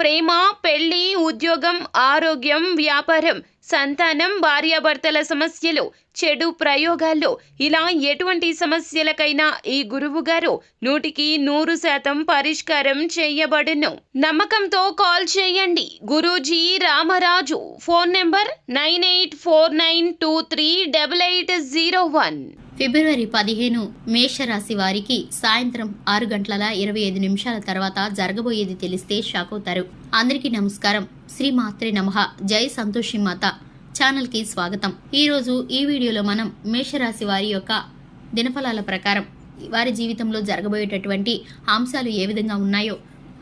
ప్రేమ పెళ్ళి ఉద్యోగం ఆరోగ్యం వ్యాపారం సంతానం భార్యాభర్తల సమస్యలు చెడు ప్రయోగాల్లో. ఇలా ఎటువంటి సమస్యలకైనా ఈ గురువు గారు నూటికి నూరు శాతం పరిష్కారం చేయబడును. నమ్మకంతో కాల్ చేయండి. Guruji Ramaraju. Phone number nine eight four nine two three double eight zero one. ఫిబ్రవరి పదిహేను మేషరాశి వారికి సాయంత్రం ఆరు గంటల ఇరవై ఐదు నిమిషాల తర్వాత జరగబోయేది తెలిస్తే షాక్ అవుతారు. అందరికీ నమస్కారం. శ్రీ మాత్రే నమః. జై సంతోషి మాత ఛానల్కి స్వాగతం ఈరోజు ఈ వీడియోలో మనం మేషరాశి వారి యొక్క దినఫలాల ప్రకారం వారి జీవితంలో జరగబోయేటటువంటి అంశాలు ఏ విధంగా ఉన్నాయో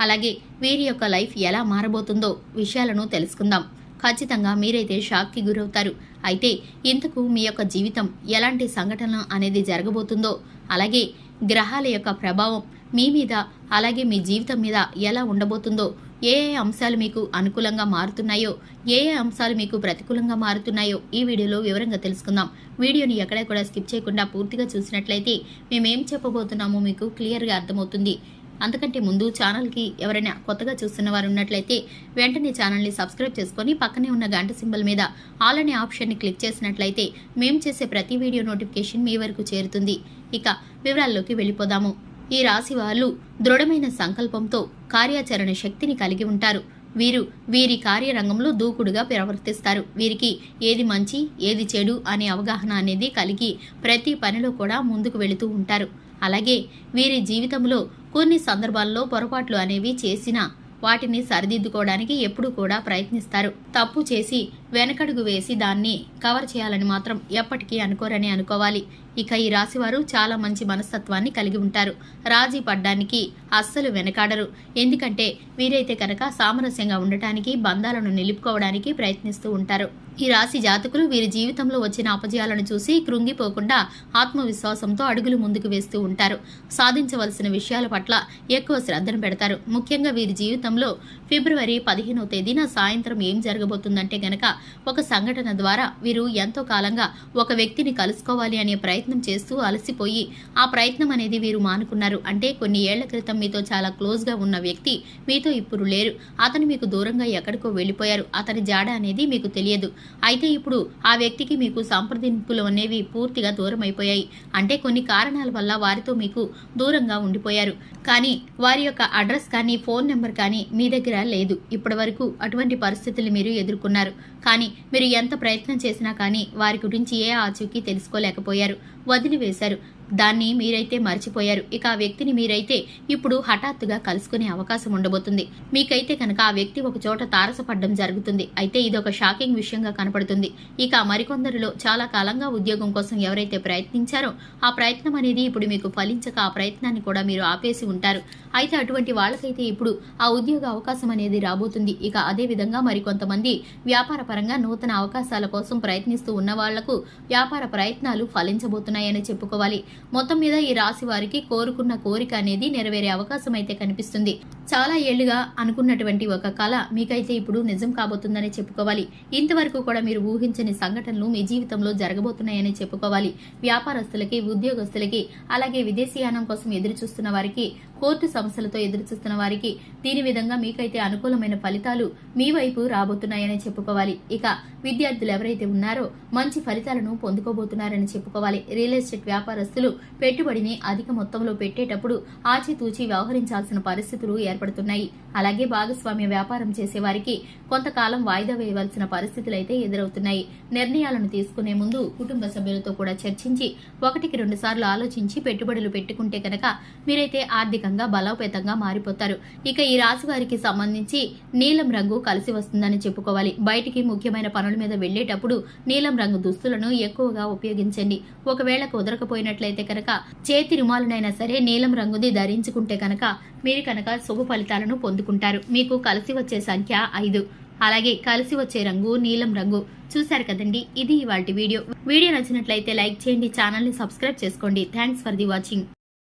అలాగే వీరి యొక్క లైఫ్ ఎలా మారబోతుందో విషయాలను తెలుసుకుందాం. ఖచ్చితంగా మీరైతే షాక్కి గురవుతారు. అయితే ఇంతకు మీ యొక్క జీవితం ఎలాంటి సంఘటన అనేది జరగబోతుందో అలాగే గ్రహాల యొక్క ప్రభావం మీ మీద అలాగే మీ జీవితం మీద ఎలా ఉండబోతుందో ఏ ఏ అంశాలు మీకు అనుకూలంగా మారుతున్నాయో ఏ ఏ అంశాలు మీకు ప్రతికూలంగా మారుతున్నాయో ఈ వీడియోలో వివరంగా తెలుసుకుందాం. వీడియోని ఎక్కడ కూడా స్కిప్ చేయకుండా పూర్తిగా చూసినట్లయితే మేమేం చెప్పబోతున్నామో మీకు క్లియర్గా అర్థమవుతుంది. అంతకంటే ముందు ఛానల్కి ఎవరైనా కొత్తగా చూస్తున్న వారు ఉన్నట్లయితే వెంటనే ఛానల్ని సబ్స్క్రైబ్ చేసుకొని పక్కనే ఉన్న గంట సింబల్ మీద ఆల్ అనే ఆప్షన్ని క్లిక్ చేసినట్లయితే మేము చేసే ప్రతి వీడియో నోటిఫికేషన్ మీ వరకు చేరుతుంది. ఇక వివరాల్లోకి వెళ్ళిపోదాము. ఈ రాశి వాళ్ళు దృఢమైన సంకల్పంతో కార్యాచరణ శక్తిని కలిగి ఉంటారు. వీరు వీరి కార్యరంగంలో దూకుడుగా ప్రవర్తిస్తారు. వీరికి ఏది మంచి ఏది చెడు అనే అవగాహన అనేది కలిగి ప్రతి పనిలో కూడా ముందుకు వెళుతూ ఉంటారు. అలాగే వీరి జీవితంలో కొన్ని సందర్భాల్లో పొరపాట్లు అనేవి చేసినా వాటిని సరిదిద్దుకోవడానికి ఎప్పుడూ కూడా ప్రయత్నిస్తారు. తప్పు చేసి వెనకడుగు వేసి దాన్ని కవర్ చేయాలని మాత్రం ఎప్పటికీ అనుకోరని అనుకోవాలి. ఇక ఈ రాశివారు చాలా మంచి మనస్తత్వాన్ని కలిగి ఉంటారు. రాజీ పడ్డానికి అస్సలు వెనకాడరు. ఎందుకంటే వీరైతే కనుక సామరస్యంగా ఉండటానికి బంధాలను నిలుపుకోవడానికి ప్రయత్నిస్తూ ఉంటారు. ఈ రాశి జాతకులు వీరి జీవితంలో వచ్చిన అపజయాలను చూసి కృంగిపోకుండా ఆత్మవిశ్వాసంతో అడుగులు ముందుకు వేస్తూ ఉంటారు. సాధించవలసిన విషయాల పట్ల ఎక్కువ శ్రద్ధను పెడతారు. ముఖ్యంగా వీరి జీవితంలో ఫిబ్రవరి పదిహేనో తేదీన సాయంత్రం ఏం జరగబోతుందంటే గనక ఒక సంఘటన ద్వారా వీరు ఎంతో కాలంగా ఒక వ్యక్తిని కలుసుకోవాలి అనే ప్రయత్నం చేస్తూ అలసిపోయి ఆ ప్రయత్నం అనేది వీరు మానుకున్నారు. అంటే కొన్ని ఏళ్ళ క్రితం మీతో చాలా క్లోజ్గా ఉన్న వ్యక్తి మీతో ఇప్పుడు లేరు. అతను మీకు దూరంగా ఎక్కడికో వెళ్ళిపోయారు. అతని జాడ అనేది మీకు తెలియదు. అయితే ఇప్పుడు ఆ వ్యక్తికి మీకు సంప్రదింపులు అనేవి పూర్తిగా దూరం అయిపోయాయి అంటే కొన్ని కారణాల వల్ల వారితో మీకు దూరంగా ఉండిపోయారు. కానీ వారి యొక్క అడ్రస్ కానీ ఫోన్ నెంబర్ కానీ మీ దగ్గర లేదు. ఇప్పటి వరకు అటువంటి పరిస్థితులు మీరు ఎదుర్కొన్నారు. కానీ మీరు ఎంత ప్రయత్నం చేసినా కానీ వారి గురించి ఏ ఆచూకీ తెలుసుకోలేకపోయారు. వదిలివేశారు. దాన్ని మీరైతే మర్చిపోయారు. ఇక ఆ వ్యక్తిని మీరైతే ఇప్పుడు హఠాత్తుగా కలుసుకునే అవకాశం ఉండబోతుంది. మీకైతే కనుక ఆ వ్యక్తి ఒక చోట తారసపడడం జరుగుతుంది. అయితే ఇది ఒక షాకింగ్ విషయంగా కనపడుతుంది. ఇక మరికొందరిలో చాలా కాలంగా ఉద్యోగం కోసం ఎవరైతే ప్రయత్నించారో ఆ ప్రయత్నం అనేది ఇప్పుడు మీకు ఫలించక ఆ ప్రయత్నాన్ని కూడా మీరు ఆపేసి ఉంటారు. అయితే అటువంటి వాళ్ళకైతే ఇప్పుడు ఆ ఉద్యోగ అవకాశం అనేది రాబోతుంది. ఇక అదే విధంగా మరికొంతమంది వ్యాపార పరంగా నూతన అవకాశాల కోసం ప్రయత్నిస్తూ ఉన్న వాళ్ళకు వ్యాపార ప్రయత్నాలు ఫలించబోతున్నాయని చెప్పుకోవాలి. మొత్తం మీద ఈ రాశి వారికి కోరుకున్న కోరిక అనేది నెరవేరే అవకాశం అయితే కనిపిస్తుంది. చాలా ఏళ్ళుగా అనుకున్నటువంటి ఒక కళ మీకైతే ఇప్పుడు నిజం కాబోతుందని చెప్పుకోవాలి. ఇంతవరకు కూడా మీరు ఊహించని సంఘటనలు మీ జీవితంలో జరగబోతున్నాయని చెప్పుకోవాలి. వ్యాపారస్తులకి ఉద్యోగస్తులకి అలాగే విదేశీయానం కోసం ఎదురు చూస్తున్న వారికి కోర్టు సమస్యలతో ఎదురుచూస్తున్న వారికి దీని విధంగా మీకైతే అనుకూలమైన ఫలితాలు మీ వైపు రాబోతున్నాయని చెప్పుకోవాలి. ఇక విద్యార్థులు ఎవరైతే ఉన్నారో మంచి ఫలితాలను పొందుకోబోతున్నారని చెప్పుకోవాలి. రియల్ ఎస్టేట్ వ్యాపారస్తులు పెట్టుబడిని అధిక మొత్తంలో పెట్టేటప్పుడు ఆచితూచి వ్యవహరించాల్సిన పరిస్థితులు ఏర్పడుతున్నాయి. అలాగే భాగస్వామ్య వ్యాపారం చేసేవారికి కొంతకాలం వాయిదా వేయవలసిన పరిస్థితులు అయితే ఎదురవుతున్నాయి. నిర్ణయాలను తీసుకునే ముందు కుటుంబ సభ్యులతో కూడా చర్చించి ఒకటికి రెండు సార్లు ఆలోచించి పెట్టుబడులు పెట్టుకుంటే కనుక మీరైతే ఆర్థిక ఆర్థికంగా బలోపేతంగా మారిపోతారు. ఇక ఈ రాశి వారికి సంబంధించి నీలం రంగు కలిసి వస్తుందని చెప్పుకోవాలి. బయటికి ముఖ్యమైన పనుల మీద వెళ్ళేటప్పుడు నీలం రంగు దుస్తులను ఎక్కువగా ఉపయోగించండి. ఒకవేళ కుదరకపోయినట్లయితే కనుక చేతి రుమాలనైనా సరే నీలం రంగుది ధరించుకుంటే కనుక మీరు కనుక శుభ ఫలితాలను పొందుకుంటారు. మీకు కలిసి వచ్చే సంఖ్య ఐదు. అలాగే కలిసి వచ్చే రంగు నీలం రంగు. చూశారు కదండి? ఇది ఇవాటి వీడియో. వీడియో నచ్చినట్లయితే లైక్ చేయండి ఛానల్ని సబ్స్క్రైబ్ చేసుకోండి. Thanks for the watching.